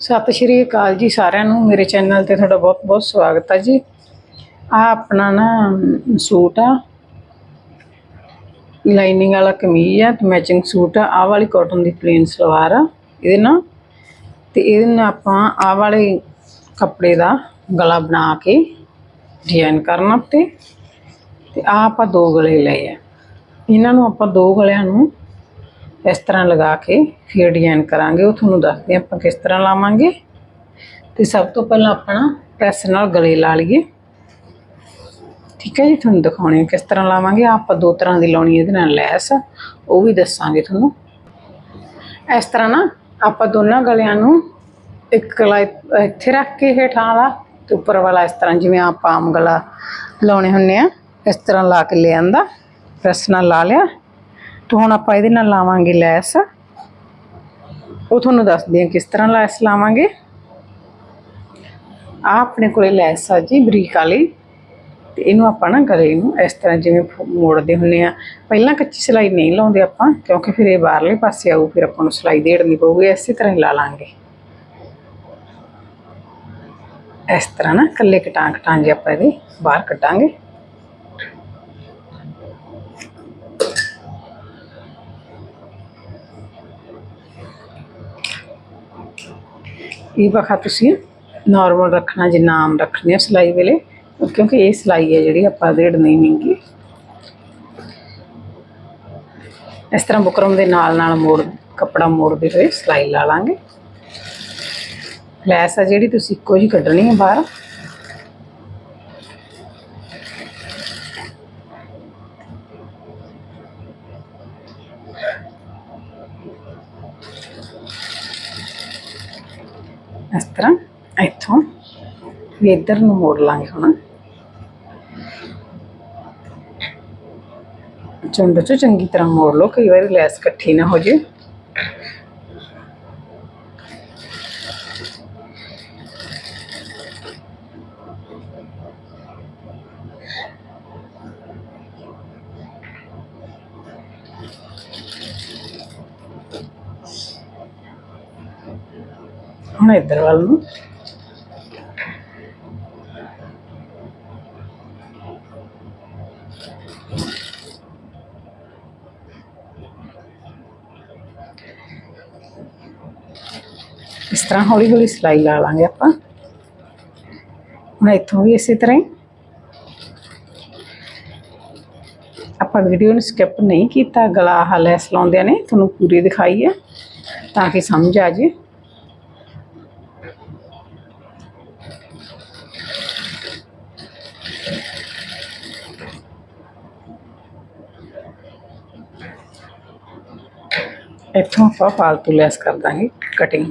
ਸਤਿ ਸ਼੍ਰੀ ਅਕਾਲ ਜੀ ਸਾਰਿਆਂ ਨੂੰ। ਮੇਰੇ ਚੈਨਲ ਤੇ ਤੁਹਾਡਾ ਬਹੁਤ ਬਹੁਤ ਸਵਾਗਤ ਹੈ ਜੀ। ਆ ਆਪਣਾ ਨਾ ਸੂਟ ਆ। ਲਾਈਨਿੰਗ ਵਾਲਾ ਕਮੀਜ਼ ਆ ਤੇ ਮੈਚਿੰਗ ਸੂਟ ਆ। ਆਹ ਵਾਲੀ ਕਾਟਨ ਦੀ ਪਲੇਨ ਸਲਵਾਰ ਆ। ਇਹਦੇ ਨਾਲ ਤੇ ਇਹਦੇ ਨਾਲ ਆਪਾਂ ਆਹ ਵਾਲੇ ਕੱਪੜੇ ਦਾ ਗਲਾ ਬਣਾ ਕੇ ਡਿਜ਼ਾਈਨ ਕਰਨਾ ਤੇ ਤੇ ਆ ਆਪਾਂ ਦੋ ਗਲੇ ਲਏ ਆ। ਇਹਨਾਂ ਨੂੰ ਆਪਾਂ ਦੋ ਗਲਿਆਂ ਨੂੰ ਇਸ ਤਰ੍ਹਾਂ ਲਗਾ ਕੇ ਫਿਰ ਡਿਜ਼ਾਈਨ ਕਰਾਂਗੇ। ਉਹ ਤੁਹਾਨੂੰ ਦੱਸਦੇ ਹਾਂ ਆਪਾਂ ਕਿਸ ਤਰ੍ਹਾਂ ਲਾਵਾਂਗੇ। ਤੇ ਸਭ ਤੋਂ ਪਹਿਲਾਂ ਆਪਣਾ ਪ੍ਰੈਸ ਨਾਲ ਗਲੇ ਲਾ ਲਈਏ। ਠੀਕ ਹੈ ਜੀ, ਤੁਹਾਨੂੰ ਦਿਖਾਉਣੇ ਆ ਕਿਸ ਤਰ੍ਹਾਂ ਲਾਵਾਂਗੇ। ਆਪਾਂ ਦੋ ਤਰ੍ਹਾਂ ਦੀ ਲਾਉਣੀ ਇਹਦੇ ਨਾਲ ਲੈਸ। ਉਹ ਵੀ ਦੱਸਾਂਗੇ ਤੁਹਾਨੂੰ। ਇਸ ਤਰ੍ਹਾਂ ਨਾ ਆਪਾਂ ਦੋਨਾਂ ਗਲਿਆਂ ਨੂੰ ਇੱਕ ਗਲਾ ਇੱਥੇ ਰੱਖ ਕੇ ਹੇਠਾਂ ਵਾਲਾ ਤੇ ਉੱਪਰ ਵਾਲਾ ਇਸ ਤਰ੍ਹਾਂ ਜਿਵੇਂ ਆਪਾਂ ਆਮ ਗਲਾ ਲਾਉਣੇ ਹੁੰਨੇ ਆ, ਇਸ ਤਰ੍ਹਾਂ ਲਾ ਕੇ ਲੈ ਆਂਦਾ ਪ੍ਰੈਸ ਨਾਲ ਲਾ ਲਿਆ। ਤੇ ਹੁਣ ਆਪਾਂ ਇਹਦੇ ਨਾਲ ਲਾਵਾਂਗੇ ਲੈਸ। ਉਹ ਤੁਹਾਨੂੰ ਦੱਸਦੀ ਹਾਂ ਕਿਸ ਤਰ੍ਹਾਂ ਲੈਸ ਲਾਵਾਂਗੇ। ਆ ਆਪਣੇ ਕੋਲੇ ਲੈਸ ਆ ਜੀ ਬਰੀਕ ਵਾਲੀ। ਤੇ ਇਹਨੂੰ ਆਪਾਂ ਨਾ ਗਲੇ ਨੂੰ ਇਸ ਤਰ੍ਹਾਂ ਜਿਵੇਂ ਫ- ਮੋੜਦੇ ਹੁੰਨੇ ਆ ਪਹਿਲਾਂ ਕੱਚੀ ਸਿਲਾਈ ਨਹੀਂ ਲਾਉਂਦੇ ਆਪਾਂ, ਕਿਉਂਕਿ ਫਿਰ ਇਹ ਬਾਹਰਲੇ ਪਾਸੇ ਆਊ, ਫਿਰ ਆਪਾਂ ਨੂੰ ਸਿਲਾਈ ਦੇੜਨੀ ਪਊਗੀ, ਇਸੇ ਤਰ੍ਹਾਂ ਹੀ ਲਾ ਲਾਂਗੇ। ਇਸ ਤਰ੍ਹਾਂ ਨਾ ਕੱਲੇ ਕਟਾਂ ਕਟਾਂ ਜੇ ਆਪਾਂ ਇਹਦੇ ਬਾਹਰ ਕੱਟਾਂਗੇ ਇਹ ਵਖਾ ਤੁਸੀਂ? ਨਾਰਮਲ ਰੱਖਣਾ ਜਿੰਨਾ ਆਮ ਰੱਖਣੇ ਆ ਸਿਲਾਈ ਵੇਲੇ, ਕਿਉਂਕਿ ਇਹ ਸਿਲਾਈ ਹੈ ਜਿਹੜੀ ਆਪਾਂ ਦੇੜ ਨਹੀਂ ਮਿੰਗੀ ਇਸ ਤਰ੍ਹਾਂ ਬੁਕਰਮ ਦੇ ਨਾਲ ਨਾਲ ਮੋੜ, ਕੱਪੜਾ ਮੋੜਦੇ ਹੋਏ ਸਿਲਾਈ ਲਾ ਲਾਂਗੇ। ਲੈਸ ਆ ਜਿਹੜੀ ਤੁਸੀਂ ਇੱਕੋ ਜਿਹੀ ਕੱਢਣੀ ਹੈ ਬਾਹਰ। ਵੀ ਇੱਧਰ ਨੂੰ ਮੋੜ ਲਾਂਗੇ ਹੁਣ ਚੁੰਡ ਚ ਚੰਗੀ ਤਰ੍ਹਾਂ ਮੋੜ ਲਓ ਕਈ ਵਾਰੀ ਲੈਸ ਇਕੱਠੀ ਨਾ ਹੋ ਜੇ ਹੁਣ ਇੱਧਰ ਵੱਲ ਨੂੰ ਇਸ ਤਰ੍ਹਾਂ ਹੌਲੀ ਹੌਲੀ ਸਿਲਾਈ ਲਾ ਲਾਂਗੇ ਆਪਾਂ। ਹੁਣ ਇੱਥੋਂ ਵੀ ਇਸੇ ਤਰ੍ਹਾਂ ਹੀ। ਆਪਾਂ ਵੀਡੀਓ ਨੂੰ ਸਕਿਪ ਨਹੀਂ ਕੀਤਾ, ਗਲਾ ਹਲੈਸ ਲਾਉਂਦਿਆਂ ਨੇ, ਤੁਹਾਨੂੰ ਪੂਰੀ ਦਿਖਾਈ ਹੈ, ਤਾਂ ਕਿ ਸਮਝ ਆ ਜੇ। ਇੱਥੋਂ ਆਪਾਂ ਫਾਲਤੂ ਲੈਸ ਕਰ ਦਾਂਗੇ ਕਟਿੰਗ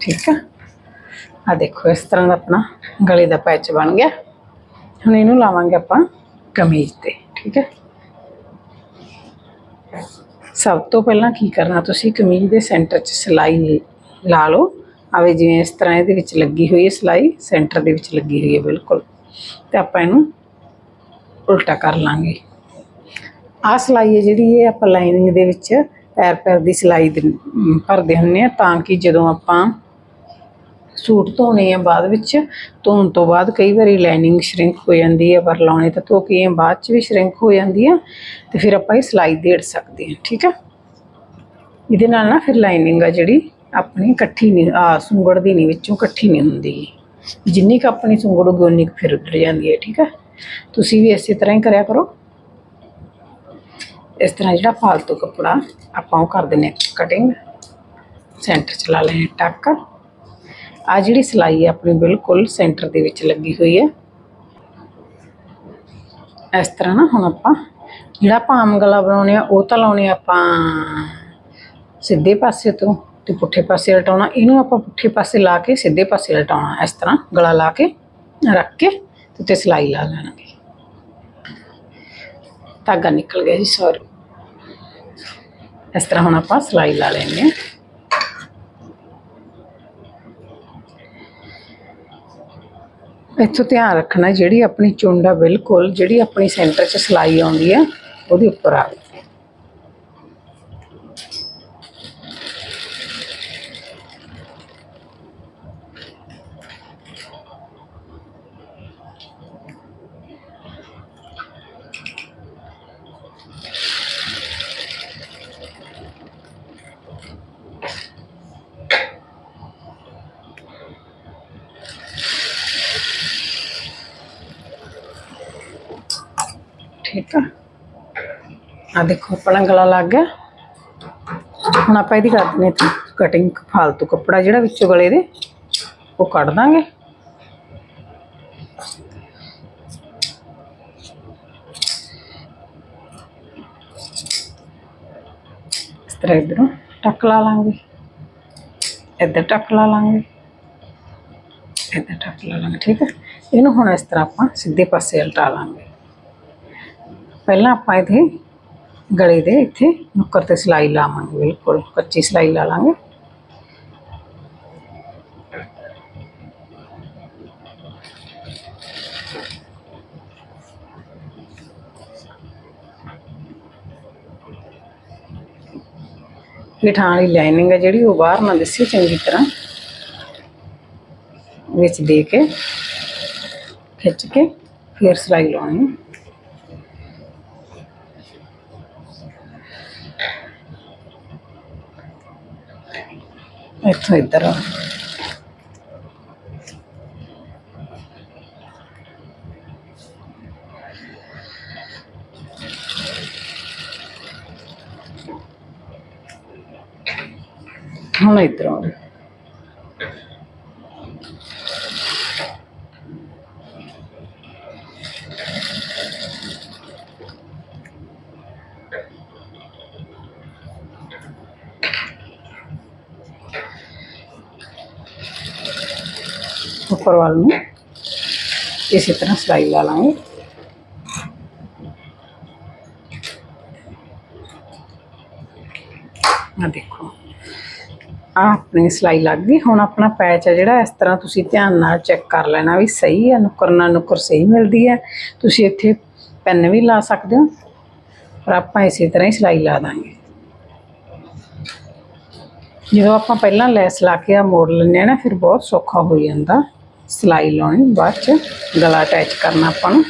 ਠੀਕ ਆ? ਆ ਦੇਖੋ, ਇਸ ਤਰ੍ਹਾਂ ਦਾ ਆਪਣਾ ਗਲੇ ਦਾ ਪੈਚ ਬਣ ਗਿਆ। ਹੁਣ ਇਹਨੂੰ ਲਾਵਾਂਗੇ ਆਪਾਂ ਕਮੀਜ਼ ਤੇ, ਠੀਕ ਹੈ ਸਭ ਤੋਂ ਪਹਿਲਾਂ ਕੀ ਕਰਨਾ ਤੁਸੀਂ, ਕਮੀਜ਼ ਦੇ ਸੈਂਟਰ 'ਚ ਸਿਲਾਈ ਲਾ ਲਓ। ਆਵੇ ਜਿਵੇਂ ਇਸ ਤਰ੍ਹਾਂ ਇਹਦੇ ਵਿੱਚ ਲੱਗੀ ਹੋਈ ਹੈ ਸਿਲਾਈ ਸੈਂਟਰ ਦੇ ਵਿੱਚ ਲੱਗੀ ਹੋਈ ਹੈ, ਬਿਲਕੁਲ। ਤੇ ਆਪਾਂ ਇਹਨੂੰ ਉਲਟਾ ਕਰ ਲਾਂਗੇ। ਆਹ ਸਿਲਾਈ ਹੈ ਜਿਹੜੀ, ਇਹ ਆਪਾਂ ਲਾਈਨਿੰਗ ਦੇ ਵਿੱਚ ਪੈਰ ਪੈਰ ਦੀ ਸਿਲਾਈ ਭਰਦੇ ਹੁੰਨੇ ਆ ਤਾਂ ਕਿ ਜਦੋਂ ਆਪਾਂ ਸੂਟ ਧੋਣੇ ਆ ਬਾਅਦ ਵਿੱਚ, ਧੋਣ ਤੋਂ ਬਾਅਦ ਕਈ ਵਾਰੀ ਲਾਈਨਿੰਗ ਸ਼ਰਿੰਕ ਹੋ ਜਾਂਦੀ ਹੈ ਪਰ ਲਾਉਣੇ ਤਾਂ ਧੋ ਕੇ ਬਾਅਦ ਚ ਵੀ ਸ਼ਰਿੰਕ ਹੋ ਜਾਂਦੀ ਆ, ਤੇ ਫਿਰ ਆਪਾਂ ਇਹ ਸਿਲਾਈ ਦੇੜ ਸਕਦੇ ਹਾਂ ਠੀਕ ਹੈ ਇਹਦੇ ਨਾਲ ਨਾ ਫਿਰ ਲਾਈਨਿੰਗ ਆ ਜਿਹੜੀ ਆਪਣੀ ਇਕੱਠੀ ਨਹੀਂ, ਆ ਸੁੰਗੜਦੀ ਨਹੀਂ, ਵਿੱਚੋਂ ਇਕੱਠੀ ਨਹੀਂ ਹੁੰਦੀ। ਜਿੰਨੀ ਕੁ ਆਪਣੀ ਸੁੰਗੜੂਗੀ ਉਨੀ ਕੁ ਫਿਰ ਉੱਧਰ ਜਾਂਦੀ ਹੈ ਠੀਕ ਹੈ ਤੁਸੀਂ ਵੀ ਇਸੇ ਤਰ੍ਹਾਂ ਹੀ ਕਰਿਆ ਕਰੋ। ਇਸ ਤਰ੍ਹਾਂ ਜਿਹੜਾ ਫਾਲਤੂ ਕੱਪੜਾ ਆਪਾਂ ਉਹ ਕਰ ਦਿੰਨੇ ਕਟਿੰਗ ਸੈਂਟਰ ਚ ਲਾ ਲੈਣੇ ਟੱਕ। ਆ ਜਿਹੜੀ ਸਿਲਾਈ ਹੈ ਆਪਣੀ ਬਿਲਕੁਲ ਸੈਂਟਰ ਦੇ ਵਿੱਚ ਲੱਗੀ ਹੋਈ ਹੈ ਇਸ ਤਰ੍ਹਾਂ ਨਾ ਹੁਣ ਆਪਾਂ ਜਿਹੜਾ ਆਪਾਂ ਆਮ ਗਲਾ ਬਣਾਉਣੇ ਆ, ਉਹ ਤਾਂ ਲਾਉਣੇ ਆਪਾਂ ਸਿੱਧੇ ਪਾਸੇ ਤੋਂ ਤੇ ਪੁੱਠੇ ਪਾਸੇ ਲਟਾਉਣਾ। ਇਹਨੂੰ ਆਪਾਂ ਪੁੱਠੇ ਪਾਸੇ ਲਾ ਕੇ ਸਿੱਧੇ ਪਾਸੇ ਲਟਾਉਣਾ। ਇਸ ਤਰ੍ਹਾਂ ਗਲਾ ਲਾ ਕੇ, ਰੱਖ ਕੇ ਤੇ ਉੱਤੇ ਸਿਲਾਈ ਲਾ ਲੈਣਗੇ। ਧਾਗਾ ਨਿਕਲ ਗਿਆ ਜੀ ਸੌਰੀ ਇਸ ਤਰ੍ਹਾਂ ਹੁਣ ਆਪਾਂ ਸਿਲਾਈ ਲਾ ਲੈਂਦੇ ਹਾਂ ਇੱਥੋਂ ਧਿਆਨ ਰੱਖਣਾ ਜਿਹੜੀ ਆਪਣੀ ਚੁੰਡਾ ਬਿਲਕੁਲ, ਜਿਹੜੀ ਆਪਣੀ ਸੈਂਟਰ 'ਚ ਸਿਲਾਈ ਆਉਂਦੀ ਆ, ਉਹਦੇ ਉੱਪਰ ਆਵੇ ਠੀਕ ਆ। ਆ ਦੇਖੋ ਆਪਣਾ ਗਲਾ ਲੱਗ ਗਿਆ ਹੁਣ ਆਪਾਂ ਇਹਦੀ ਕਰ ਦਿੰਦੇ ਹਾਂ ਕਟਿੰਗ ਫਾਲਤੂ ਕੱਪੜਾ ਜਿਹੜਾ ਵਿੱਚੋਂ ਗਲੇ ਦੇ, ਉਹ ਕੱਢ ਦਾਂਗੇ। ਇਸ ਤਰ੍ਹਾਂ ਇਧਰੋਂ ਟੱਕ ਲਾ ਲਾਂਗੇ। ਇੱਧਰ ਟੱਕ ਲਾ ਲਾਂਗੇ। ਇੱਧਰ ਟੱਕ ਲਾ ਲਾਂਗੇ, ਠੀਕ ਹੈ ਇਹਨੂੰ ਹੁਣ ਇਸ ਤਰ੍ਹਾਂ ਆਪਾਂ ਸਿੱਧੇ ਪਾਸੇ ਉਲਟਾ ਲਾਂਗੇ। ਪਹਿਲਾਂ ਆਪਾਂ ਇਹਦੇ ਗਲੇ ਦੇ ਇੱਥੇ ਨੁੱਕਰ ਤੇ ਸਿਲਾਈ ਲਾਵਾਂਗੇ, ਬਿਲਕੁਲ ਕੱਚੀ ਸਿਲਾਈ ਲਾ ਲਾਂਗੇ। ਹੇਠਾਂ ਵਾਲੀ ਲਾਈਨਿੰਗ ਹੈ ਜਿਹੜੀ, ਉਹ ਬਾਹਰ ਨਾ ਦਿਸੇ, ਚੰਗੀ ਤਰ੍ਹਾਂ ਵਿੱਚ ਦੇ ਕੇ, ਖਿੱਚ ਕੇ ਫਿਰ ਸਿਲਾਈ ਲਾਉਣੀ। ਹੈ ਇੱਥੋਂ ਇੱਧਰ ਆ। ਹੁਣ ਇੱਧਰ ਆ ਉੱਪਰ ਵੱਲ ਨੂੰ। ਇਸੇ ਤਰ੍ਹਾਂ ਸਿਲਾਈ ਲਾ ਲਾਂਗੇ। ਆ ਦੇਖੋ। ਆ ਆਪਣੀ ਸਿਲਾਈ ਲੱਗ ਗਈ। ਹੁਣ ਆਪਣਾ ਪੈਚ ਹੈ ਜਿਹੜਾ, ਇਸ ਤਰ੍ਹਾਂ ਤੁਸੀਂ ਧਿਆਨ ਨਾਲ ਚੈੱਕ ਕਰ ਲੈਣਾ ਵੀ ਸਹੀ ਹੈ ਨੁਕਰ ਨਾਲ ਨੁਕਰ ਸਹੀ ਮਿਲਦੀ ਹੈ ਤੁਸੀਂ ਇੱਥੇ ਪੈਨ ਵੀ ਲਾ ਸਕਦੇ ਹੋ, ਪਰ ਆਪਾਂ ਇਸੇ ਤਰ੍ਹਾਂ ਹੀ ਸਿਲਾਈ ਲਾ ਦਾਂਗੇ। ਜਦੋਂ ਆਪਾਂ ਪਹਿਲਾਂ ਲੈਸ ਲਾ ਕੇ ਆ ਮੋੜ ਲੈਂਦੇ ਆ ਨਾ, ਫਿਰ ਬਹੁਤ ਸੌਖਾ ਹੋ ਜਾਂਦਾ। ਸਿਲਾਈ ਲਾਉਣੀ, ਬਾਅਦ ਚ ਗਲਾ ਅਟੈਚ ਕਰਨਾ ਆਪਾਂ ਨੂੰ।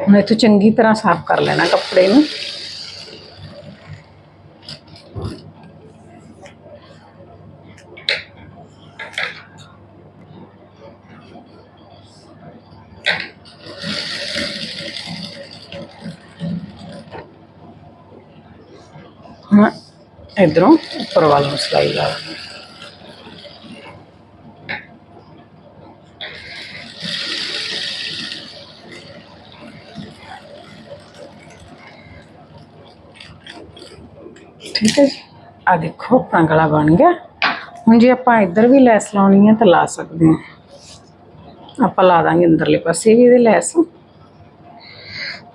ਹੁਣ ਇੱਥੋਂ ਚੰਗੀ ਤਰ੍ਹਾਂ ਸਾਫ਼ ਕਰ ਲੈਣਾ ਕੱਪੜੇ ਨੂੰ ਹੁਣ ਇਧਰੋਂ ਉੱਪਰ ਵੱਲ ਨੂੰ ਸਿਲਾਈ ਲਾ ਦੇਣੀ। ਠੀਕ ਹੈ ਜੀ। ਆ ਦੇਖੋ, ਆਪਣਾ ਗਲਾ ਬਣ ਗਿਆ। ਹੁਣ ਜੇ ਆਪਾਂ ਇੱਧਰ ਵੀ ਲੈਸ ਲਾਉਣੀ ਹੈ ਤਾਂ ਲਾ ਸਕਦੇ ਹਾਂ। ਆਪਾਂ ਲਾ ਦਾਂਗੇ ਅੰਦਰਲੇ ਪਾਸੇ ਵੀ ਇਹਦੇ ਲੈਸ।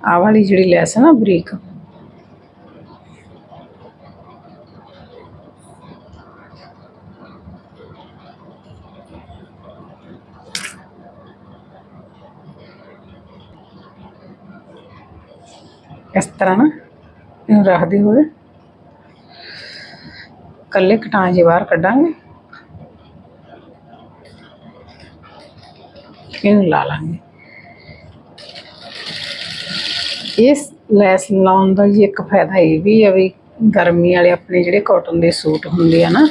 ਆਹ ਵਾਲੀ ਜਿਹੜੀ ਲੈਸ ਹੈ ਨਾ ਬਰੀਕ ਇਸ ਤਰ੍ਹਾਂ ਨਾ, ਇਹਨੂੰ ਰੱਖਦੇ ਹੋਏ। ਕੱਲੇ ਕਟਾਂ ਜੇ ਬਾਹਰ ਕੱਢਾਂਗੇ। ਇਹਨੂੰ ਲਾ ਲਾਂਗੇ। ਇਸ ਲੈਸ ਲਾਉਣ ਦਾ ਜੀ ਇੱਕ ਫਾਇਦਾ ਇਹ ਵੀ ਹੈ ਵੀ ਗਰਮੀ ਵਾਲੇ ਆਪਣੇ ਜਿਹੜੇ ਕਾਟਨ ਦੇ ਸੂਟ ਹੁੰਦੇ ਆ ਨਾ,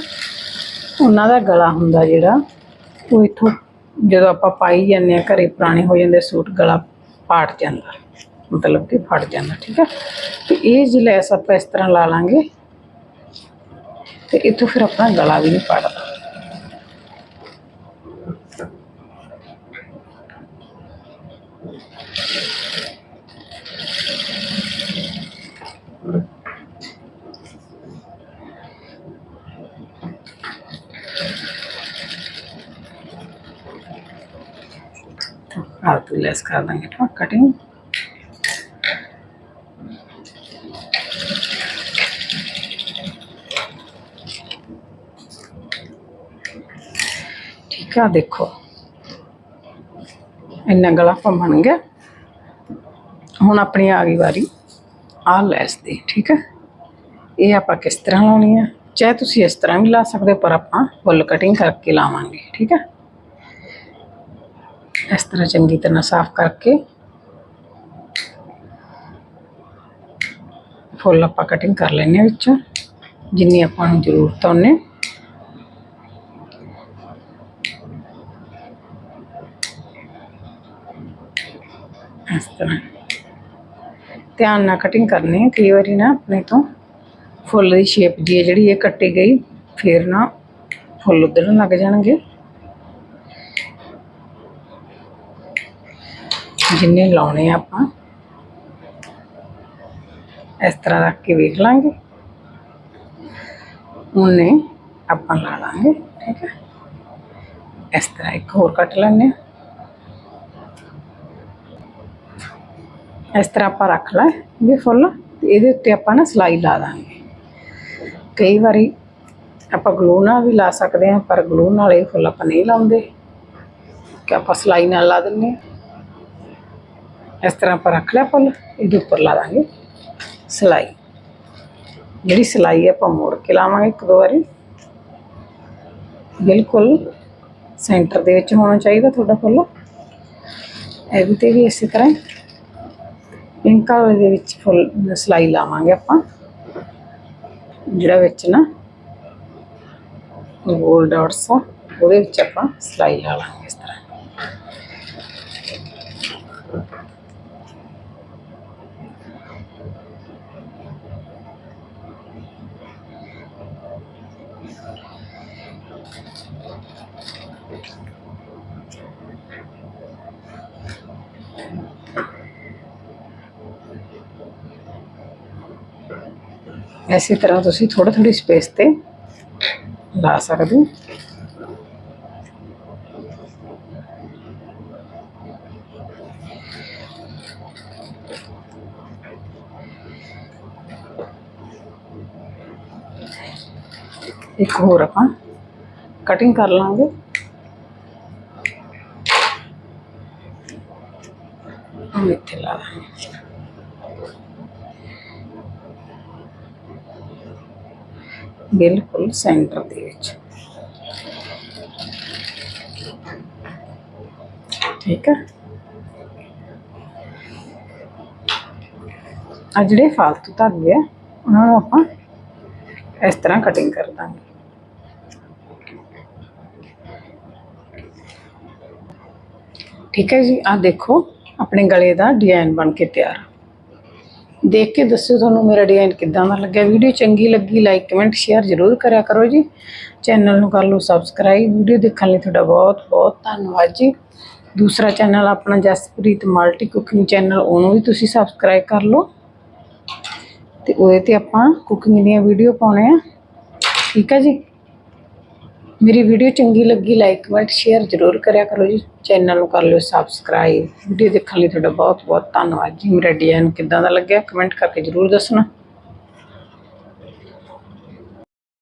ਉਹਨਾਂ ਦਾ ਗਲਾ ਹੁੰਦਾ ਜਿਹੜਾ, ਉਹ ਇਥੋਂ ਜਦੋਂ ਆਪਾਂ ਪਾਈ ਜਾਂਦੇ ਆ, ਘਰੇ ਪੁਰਾਣੇ ਹੋ ਜਾਂਦੇ ਸੂਟ, ਗਲਾ ਪਾਟ ਜਾਂਦਾ। मतलब कि फट जाना, ठीक है? तो ये जिलैस आप इस तरह ला लेंगे तो इतों फिर अपना गला भी नहीं फटता आप हाँ, तो लेस कर देंगे, ठीक कटिंग। ਕਟਿੰਗ ਠੀਕ ਆ ਦੇਖੋ ਇੰਨਾ ਗਲਾ ਆਪਾਂ ਬਣ ਗਿਆ ਹੁਣ ਆਪਣੀ ਆ ਗਈ ਵਾਰੀ ਆ ਲੈਸ ਦੀ ਠੀਕ ਹੈ ਇਹ ਆਪਾਂ ਕਿਸ ਤਰ੍ਹਾਂ ਲਾਉਣੀ ਆ ਚਾਹੇ ਤੁਸੀਂ ਇਸ ਤਰ੍ਹਾਂ ਵੀ ਲਾ ਸਕਦੇ ਹੋ, ਪਰ ਆਪਾਂ ਫੁੱਲ ਕਟਿੰਗ ਕਰਕੇ ਲਾਵਾਂਗੇ ਠੀਕ ਹੈ ਇਸ ਤਰ੍ਹਾਂ ਚੰਗੀ ਤਰ੍ਹਾਂ ਸਾਫ਼ ਕਰਕੇ ਫੁੱਲ ਆਪਾਂ ਕਟਿੰਗ ਕਰ ਲੈਣੇ ਆ ਵਿੱਚੋਂ ਜਿੰਨੀ ਆਪਾਂ ਨੂੰ ਜ਼ਰੂਰਤ ਆ ਉਹਨੇ ਇਸ ਤਰ੍ਹਾਂ ਧਿਆਨ ਨਾਲ ਕਟਿੰਗ ਕਰਨੀ ਹੈ ਕਈ ਵਾਰੀ ਨਾ ਆਪਣੇ ਤੋਂ ਫੁੱਲ ਦੀ ਸ਼ੇਪ ਜੀ ਹੈ ਜਿਹੜੀ ਇਹ ਕੱਟੀ ਗਈ ਫਿਰ ਨਾ ਫੁੱਲ ਉਧੜਨ ਲੱਗ ਜਾਣਗੇ ਜਿੰਨੇ ਲਾਉਣੇ ਆ ਆਪਾਂ ਇਸ ਤਰ੍ਹਾਂ ਰੱਖ ਕੇ ਵੇਖ ਲਾਂਗੇ ਉਹਨੇ ਆਪਾਂ ਲਾ ਲਾਂਗੇ ਠੀਕ ਹੈ ਇਸ ਤਰ੍ਹਾਂ ਇੱਕ ਹੋਰ ਕੱਟ ਲੈਣੇ ਇਸ ਤਰ੍ਹਾਂ ਆਪਾਂ ਰੱਖ ਲੈ ਇਹ ਫੁੱਲ, ਤੇ ਇਹਦੇ ਉੱਤੇ ਆਪਾਂ ਨਾ ਸਲਾਈ ਲਾ ਦਾਂਗੇ। ਕਈ ਵਾਰੀ ਆਪਾਂ ਗਲੂ ਨਾਲ ਵੀ ਲਾ ਸਕਦੇ ਹਾਂ, ਪਰ ਗਲੂ ਨਾਲ ਇਹ ਫੁੱਲ ਆਪਾਂ ਨਹੀਂ ਲਾਉਂਦੇ। ਕਿ ਆਪਾਂ ਸਲਾਈ ਨਾਲ ਲਾ ਦਿੰਦੇ ਹਾਂ। ਇਸ ਤਰ੍ਹਾਂ ਆਪਾਂ ਰੱਖ ਲਿਆ ਫੁੱਲ, ਇਹਦੇ ਉੱਪਰ ਲਾ ਦਾਂਗੇ ਸਲਾਈ। ਜਿਹੜੀ ਸਲਾਈ ਆਪਾਂ ਮੋੜ ਕੇ ਲਾਵਾਂਗੇ ਇੱਕ ਦੋ ਵਾਰੀ। ਬਿਲਕੁਲ ਸੈਂਟਰ ਦੇ ਵਿੱਚ ਹੋਣਾ ਚਾਹੀਦਾ ਤੁਹਾਡਾ ਫੁੱਲ। ਇਹ ਵੀ ਤੇ ਵੀ ਇਸੇ ਤਰ੍ਹਾਂ ਪਿੰਕ ਕਲਰ ਦੇ ਵਿੱਚ ਫੁੱਲ ਸਲਾਈ ਲਾਵਾਂਗੇ ਆਪਾਂ ਜਿਹੜਾ ਵਿੱਚ ਨਾ ਗੋਲ ਡਾਟਸ ਆ ਉਹਦੇ ਵਿੱਚ ਆਪਾਂ ਸਲਾਈ ਲਾ ਲਾਂਗੇ ਇਸ ਤਰ੍ਹਾਂ ਇਸੇ ਤਰ੍ਹਾਂ ਤੁਸੀਂ ਥੋੜਾ ਥੋੜੀ ਸਪੇਸ ਤੇ ਲਾ ਸਕਦੇ ਹੋ ਇੱਕ ਹੋਰ ਆਪਾਂ ਕਟਿੰਗ ਕਰ ਲਾਂਗੇ ਉਹ ਇੱਥੇ ਲਾ ਦਾਂਗੇ ਬਿਲਕੁਲ ਸੈਂਟਰ ਦੇ ਵਿੱਚ। ਠੀਕ ਹੈ ਆ ਜਿਹੜੇ ਫਾਲਤੂ ਧਾਗੇ ਆ, ਉਹਨਾਂ ਨੂੰ ਆਪਾਂ ਇਸ ਤਰ੍ਹਾਂ ਕਟਿੰਗ ਕਰ ਦਾਂਗੇ। ਠੀਕ ਹੈ ਜੀ ਆ ਦੇਖੋ, ਆਪਣੇ ਗਲੇ ਦਾ ਡਿਜ਼ਾਈਨ ਬਣ ਕੇ ਤਿਆਰ। ਦੇਖ ਕੇ ਦੱਸਿਓ ਤੁਹਾਨੂੰ ਮੇਰਾ ਡਿਜ਼ਾਈਨ ਕਿੱਦਾਂ ਦਾ ਲੱਗਿਆ। ਵੀਡੀਓ ਚੰਗੀ ਲੱਗੀ ਲਾਈਕ ਕਮੈਂਟ ਸ਼ੇਅਰ ਜ਼ਰੂਰ ਕਰਿਆ ਕਰੋ ਜੀ। ਚੈਨਲ ਨੂੰ ਕਰ ਲਓ ਸਬਸਕ੍ਰਾਈਬ ਵੀਡੀਓ ਦੇਖਣ ਲਈ ਤੁਹਾਡਾ ਬਹੁਤ ਬਹੁਤ ਧੰਨਵਾਦ ਜੀ। ਦੂਸਰਾ ਚੈਨਲ ਆਪਣਾ ਜਸਪ੍ਰੀਤ ਮਲਟੀ ਕੁਕਿੰਗ ਚੈਨਲ ਉਹਨੂੰ ਵੀ ਤੁਸੀਂ ਸਬਸਕ੍ਰਾਈਬ ਕਰ ਲਓ। ਤੇ ਉਹਦੇ ਤੇ ਆਪਾਂ ਕੁਕਿੰਗ ਦੀਆਂ ਵੀਡੀਓ ਪਾਉਣੇ ਆ। ਠੀਕ ਹੈ ਜੀ? ਮੇਰੀ ਵੀਡੀਓ ਚੰਗੀ ਲੱਗੀ ਲਾਈਕ ਕਮੈਂਟ ਸ਼ੇਅਰ ਜ਼ਰੂਰ ਕਰਿਆ ਕਰੋ ਜੀ। ਚੈਨਲ ਨੂੰ ਕਰ ਲਿਓ ਸਬਸਕ੍ਰਾਈਬ ਵੀਡੀਓ ਦੇਖਣ ਲਈ ਤੁਹਾਡਾ ਬਹੁਤ ਬਹੁਤ ਧੰਨਵਾਦ ਜੀ। ਮੇਰਾ ਡਿਜ਼ਾਈਨ ਕਿੱਦਾਂ ਦਾ ਲੱਗਿਆ ਕਮੈਂਟ ਕਰਕੇ ਜ਼ਰੂਰ ਦੱਸਣਾ।